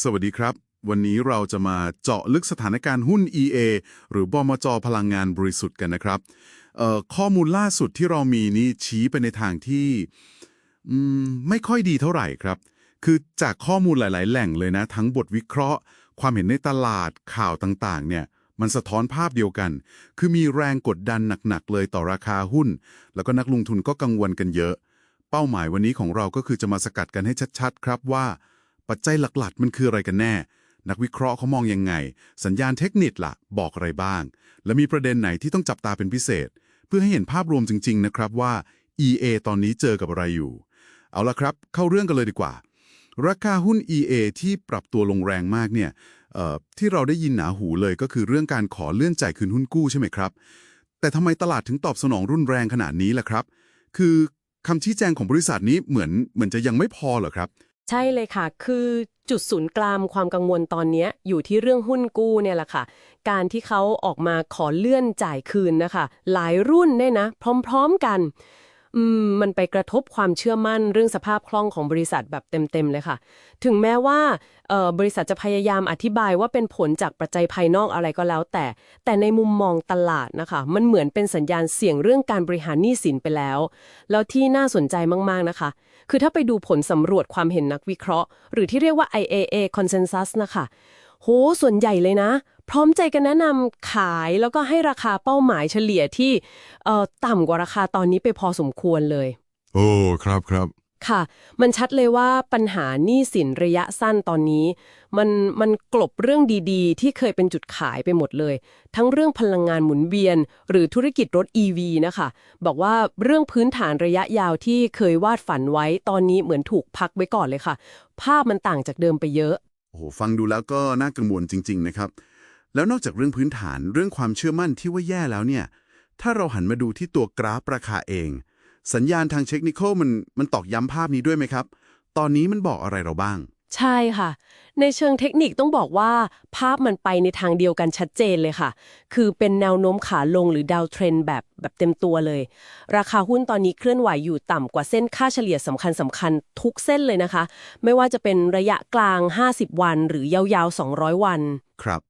สวัสดีครับ วันนี้เราจะมาเจาะลึกสถานการณ์หุ้น EA หรือบมจพลังงานบริสุทธิ์กันนะครับ ข้อมูลล่าสุดที่เรามีนี่ชี้ไปในทางที่ไม่ค่อยดีเท่าไหร่ครับ คือจากข้อมูลหลาย ๆ แหล่งเลยนะ ทั้งบทวิเคราะห์ ความเห็นในตลาดข่าวต่าง ๆ เนี่ยมันสะท้อนภาพเดียวกัน คือมีแรงกดดันหนัก ๆ เลยต่อราคาหุ้น แล้วก็นักลงทุนก็กังวลกันเยอะ เป้าหมายวันนี้ของเราก็คือจะมาสกัดกันให้ชัด ๆ ครับว่า ปัจจัยหลักๆ มันคืออะไรกันแน่ นักวิเคราะห์เขามองยังไง สัญญาณเทคนิคล่ะ บอกอะไรบ้าง และมีประเด็นไหนที่ต้องจับตาเป็นพิเศษ เพื่อให้เห็นภาพรวมจริง ๆ นะครับว่า EA ตอนนี้เจอกับอะไรอยู่ เอาละครับ เข้าเรื่องกันเลยดีกว่า ราคาหุ้น EA ที่ปรับตัวลงแรงมากเนี่ยที่เราได้ยินหนาหูเลยก็คือเรื่องการขอเลื่อนจ่ายคืนหุ้นกู้ใช่ไหมครับ แต่ทำไมตลาดถึงตอบสนองรุนแรงขนาดนี้ล่ะครับ คือคำชี้แจงของบริษัทนี้เหมือนเหมือนจะยังไม่พอเหรอครับ ใช่เลยค่ะ คือจุดศูนย์กลางความกังวลตอนเนี้ยอยู่ที่เรื่องหุ้นกู้เนี่ยแหละค่ะ การที่เขาออกมาขอเลื่อนจ่ายคืนนะคะ หลายรุ่นเนี่ยนะ พร้อม ๆกัน อืมมันไปกระทบความเชื่อมั่นเรื่องสภาพคล่องของบริษัทแบบเต็ม ๆ เลยค่ะ ถึงแม้ว่าเอ่อบริษัทจะพยายามอธิบายว่าเป็นผลจากปัจจัยภายนอกอะไรก็แล้วแต่ แต่ในมุมมองตลาดนะคะ มันเหมือนเป็นสัญญาณเสี่ยงเรื่องการบริหารหนี้สินไปแล้ว แล้วที่น่าสนใจมาก ๆ นะคะ คือถ้าไปดูผลสำรวจความเห็นนักวิเคราะห์ หรือที่เรียกว่า IAA Consensus นะคะโหส่วนใหญ่เลยนะ พร้อมใจกันแนะนำขายแล้วก็ให้ราคาเป้าหมายเฉลี่ยที่เอ่อต่ำกว่าราคาตอนนี้ไปพอสมควรเลย โอ้ครับครับค่ะ มันชัดเลยว่าปัญหาหนี้สินระยะสั้นตอนนี้ มันมันกลบเรื่องดีๆ ที่เคยเป็นจุดขายไปหมดเลย ทั้งเรื่องพลังงานหมุนเวียน หรือธุรกิจรถ EV นะคะ บอกว่าเรื่องพื้นฐานระยะยาวที่เคยวาดฝันไว้ตอนนี้เหมือนถูกพักไว้ก่อนเลยค่ะ ภาพมันต่างจากเดิมไปเยอะ โอ้โหฟังดูแล้วก็น่ากังวลจริง ๆ นะครับ แล้วนอกจากเรื่องพื้นฐานเรื่องความเชื่อมั่นที่ว่าแย่แล้วเนี่ย ถ้าเราหันมาดูที่ตัวกราฟราคาเอง สัญญาณทางเทคนิคมันมันตอกย้ำภาพนี้ด้วยไหมครับ ตอนนี้มันบอกอะไรเราบ้าง ใช่ค่ะ ในเชิงเทคนิคต้องบอกว่า ภาพมันไปในทางเดียวกันชัดเจนเลยค่ะ คือเป็นแนวโน้มขาลงหรือดาวเทรนแบบแบบเต็มตัวเลย ราคาหุ้นตอนนี้เคลื่อนไหวอยู่ต่ำกว่าเส้นค่าเฉลี่ยสำคัญสำคัญทุกเส้นเลยนะคะ ไม่ว่าจะเป็นระยะกลาง 50 วัน หรือยาวๆ 200 วัน ครับ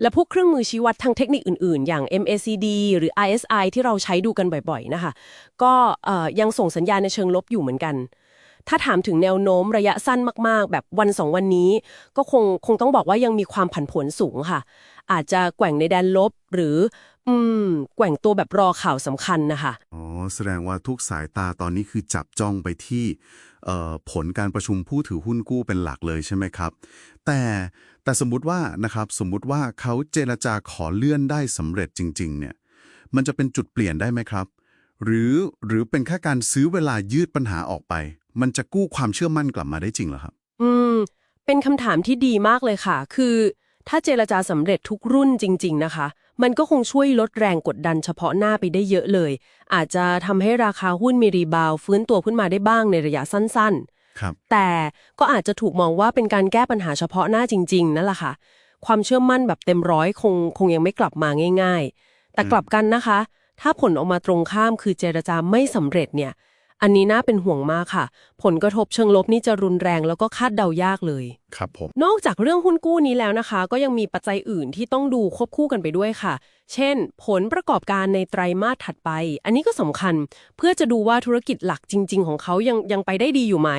และพวกเครื่องมือชี้วัดทางเทคนิคอื่นๆ อย่าง MACD หรือ ISI ที่เราใช้ดูกันบ่อยๆ นะคะ ก็ยังส่งสัญญาณในเชิงลบอยู่เหมือนกัน ถ้าถามถึงแนวโน้มระยะสั้นมากๆ แบบวันสองวันนี้ ก็คงคงต้องบอกว่ายังมีความผันผวนสูงค่ะ อาจจะแกว่งในแดนลบหรือ อืม แกว่งตัวแบบรอข่าวสำคัญนะคะ อ๋อ แสดงว่าทุกสายตาตอนนี้คือจับจ้องไปที่ผลการประชุมผู้ถือหุ้นกู้เป็นหลักเลยใช่ไหมครับ แต่แต่สมมุติว่านะครับสมมุติว่าเขาเจรจาขอเลื่อนได้สำเร็จจริงๆเนี่ยมันจะเป็นจุดเปลี่ยนได้ไหมครับ หรือหรือเป็นแค่การซื้อเวลายืดปัญหาออกไป มันจะกู้ความเชื่อมั่นกลับมาได้จริงเหรอครับ อืม เป็นคำถามที่ดีมากเลยค่ะ คือ ถ้าเจรจาสำเร็จทุกรุ่นจริง ๆ นะคะ มันก็คงช่วยลดแรงกดดันเฉพาะหน้าไปได้เยอะเลย อาจจะทำให้ราคาหุ้นมีรีบาวด์ฟื้นตัวขึ้นมาได้บ้างในระยะสั้นๆ ครับ แต่ก็อาจจะถูกมองว่าเป็นการแก้ปัญหาเฉพาะหน้าจริง ๆ นั่นแหละค่ะ ความเชื่อมั่นแบบเต็มร้อยคงคงยังไม่กลับมาง่าย ๆ แต่กลับกันนะคะ ถ้าผลออกมาตรงข้ามคือเจรจาไม่สำเร็จเนี่ย อันนี้น่าเป็นห่วงมากค่ะ ผลกระทบเชิงลบนี่จะรุนแรงแล้วก็คาดเดายากเลย ครับผม นอกจากเรื่องหุ้นกู้นี้แล้วนะคะ ก็ยังมีปัจจัยอื่นที่ต้องดูควบคู่กันไปด้วยค่ะ เช่น ผลประกอบการในไตรมาสถัดไป อันนี้ก็สำคัญเพื่อจะดูว่าธุรกิจหลักจริง ๆ ของเขายังยังไปได้ดีอยู่ไหม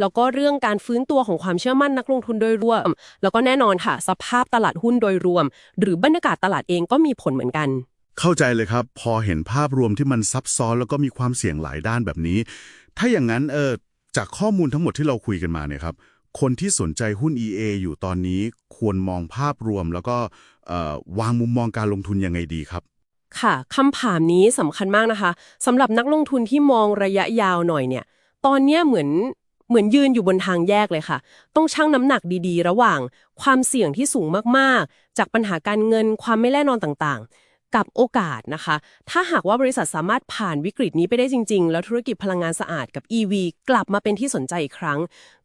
แล้วก็เรื่องการฟื้นตัวของความเชื่อมั่นนักลงทุนโดยรวม แล้วก็แน่นอนค่ะ สภาพตลาดหุ้นโดยรวม หรือบรรยากาศตลาดเองก็มีผลเหมือนกัน เข้าใจเลยครับ พอเห็นภาพรวมที่มันซับซ้อนแล้วก็มีความเสี่ยงหลายด้านแบบนี้ ถ้าอย่างนั้นเออจากข้อมูลทั้งหมดที่เราคุยกันมาเนี่ยครับคนที่สนใจหุ้น EA อยู่ตอนนี้ควรมองภาพรวม แล้วก็วางมุมมองการลงทุนยังไงดีครับ ค่ะคำถามนี้สำคัญมากนะคะสำหรับนักลงทุนที่มองระยะยาวหน่อยเนี่ย ตอนนี้เหมือนเหมือนยืนอยู่บนทางแยกเลยค่ะ ต้องชั่งน้ำหนักดีๆ ระหว่าง ความเสี่ยงที่สูงมากๆ จากปัญหาการเงินความไม่แน่นอนต่างๆ กับโอกาสนะคะ ถ้าหากว่าบริษัทสามารถผ่านวิกฤตนี้ไปได้จริง ๆ แล้วธุรกิจพลังงานสะอาดกับ EV กลับมาเป็นที่สนใจอีกครั้ง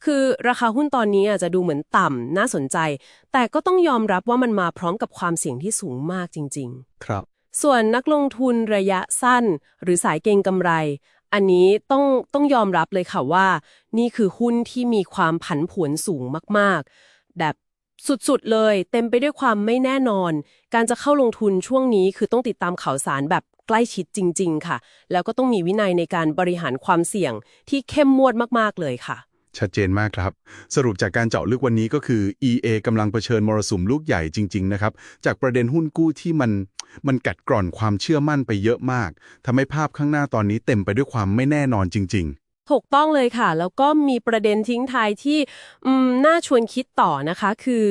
คือราคาหุ้นตอนนี้อาจจะดูเหมือนต่ำน่าสนใจ แต่ก็ต้องยอมรับว่ามันมาพร้อมกับความเสี่ยงที่สูงมากจริง ๆ ครับ ส่วนนักลงทุนระยะสั้น หรือสายเก็งกำไร อันนี้ต้องต้องยอมรับเลยค่ะว่า นี่คือหุ้นที่มีความผันผวนสูงมาก ๆ แบบ สุดๆ เลย เต็มไปด้วยความไม่แน่นอน การจะเข้าลงทุนช่วงนี้คือต้องติดตามข่าวสารแบบใกล้ชิดจริง ๆ ค่ะ แล้วก็ต้องมีวินัยในการบริหารความเสี่ยงที่เข้มงวดมากๆ เลยค่ะ ชัดเจนมากครับ สรุปจากการเจาะลึกวันนี้ก็คือ EA กำลังเผชิญมรสุมลูกใหญ่จริง ๆ นะครับ จากประเด็นหุ้นกู้ที่มันมันกัดกร่อนความเชื่อมั่นไปเยอะมากทำให้ภาพข้างหน้าตอนนี้เต็มไปด้วยความไม่แน่นอนจริง ๆ ถูกต้องเลยค่ะ แล้วก็มีประเด็นทิ้งท้ายที่อืมน่าชวนคิดต่อนะคะ คือ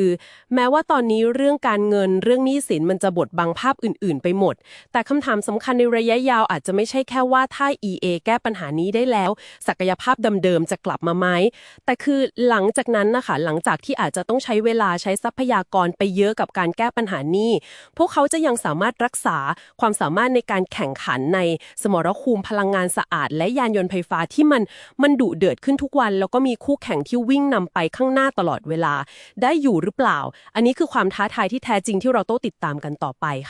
แม้ว่าตอนนี้เรื่องการเงินเรื่องหนี้สินมันจะบดบังภาพอื่น ๆ ไปหมด แต่คำถามสำคัญในระยะยาวอาจจะไม่ใช่แค่ว่าถ้า EA แก้ปัญหานี้ได้แล้ว ศักยภาพเดิมๆจะกลับมาไหมแต่คือหลังจากนั้นนะคะ หลังจากที่อาจจะต้องใช้เวลาใช้ทรัพยากรไปเยอะกับการแก้ปัญหานี้พวกเขาจะยังสามารถรักษาความสามารถในการแข่งขันในสมรภูมิพลังงานสะอาด และยานยนต์ไฟฟ้าที่มันมันดุเดือดขึ้นทุกวัน แล้วก็มีคู่แข่งที่วิ่งนำไปข้างหน้าตลอดเวลา ได้อยู่หรือเปล่า อันนี้คือความท้าทายที่แท้จริงที่เราต้องติดตามกันต่อไปค่ะ